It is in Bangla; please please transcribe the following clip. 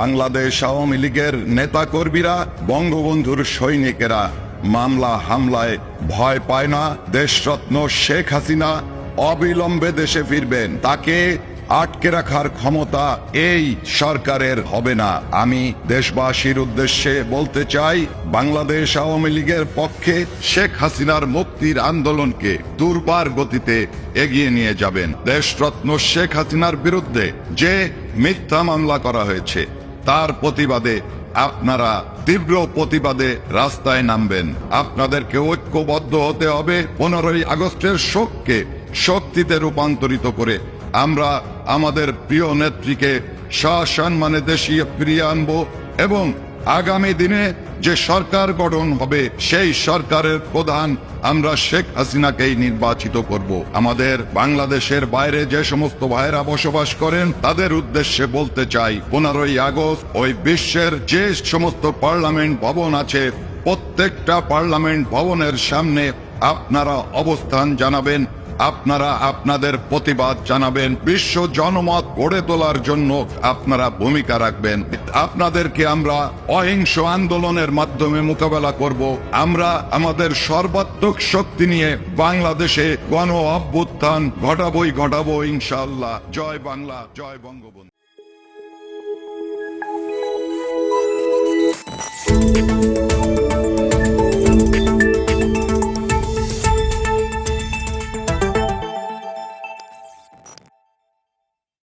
বাংলাদেশ আওয়ামী লীগের নেতাকর্মীরা, বঙ্গবন্ধুর সৈনিকেরা মামলা, হামলায় ভয় পায় না। দেশরত্ন শেখ হাসিনা অবিলম্বে দেশে ফিরবেন। তাকে আটকে রাখার ক্ষমতা এই সরকারের হবে না। আমি দেশবাসীর উদ্দেশ্যে বলতে চাই, বাংলাদেশ আওয়ামী লীগের পক্ষে শেখ হাসিনার মুক্তির আন্দোলনকে দুর্বার গতিতে এগিয়ে নিয়ে যাবেন। দেশরত্ন শেখ হাসিনার বিরুদ্ধে যে মিথ্যা মামলা করা হয়েছে তার প্রতিবাদে আপনারা তীব্র প্রতিবাদে রাস্তায় নামবেন। আপনাদেরকে ঐক্যবদ্ধ হতে হবে পনেরোই আগস্টের শোককে শক্তিতে রূপান্তরিত করে। আমরা আমাদের প্রিয় নেত্রীকে সসম্মানে দেশীয় ফিরিয়ে আনব এবং আগামী দিনে যে সরকার গঠন হবে, সেই সরকারের প্রধান আমরা শেখ হাসিনাকেই নির্বাচিত করব। আমাদের বাংলাদেশের বাইরে যে সমস্ত ভাইরা বসবাস করেন, তাদের উদ্দেশ্যে বলতে চাই, পনেরোই আগস্ট ওই বিশ্বের যে সমস্ত পার্লামেন্ট ভবন আছে, প্রত্যেকটা পার্লামেন্ট ভবনের সামনে আপনারা অবস্থান জানাবেন। আপনারা আপনাদের প্রতিবাদ জানাবেন। বিশ্ব জনমত গড়ে তোলার জন্য আপনারা ভূমিকা রাখবেন। আপনাদেরকে আমরা অহিংস আন্দোলনের মাধ্যমে মোকাবেলা করব। আমরা আমাদের সর্বাত্মক শক্তি নিয়ে বাংলাদেশে গণ অভ্যুত্থান ঘটাবই, ঘটাবো ইনশাল্লাহ জয় বাংলা, জয় বঙ্গবন্ধু।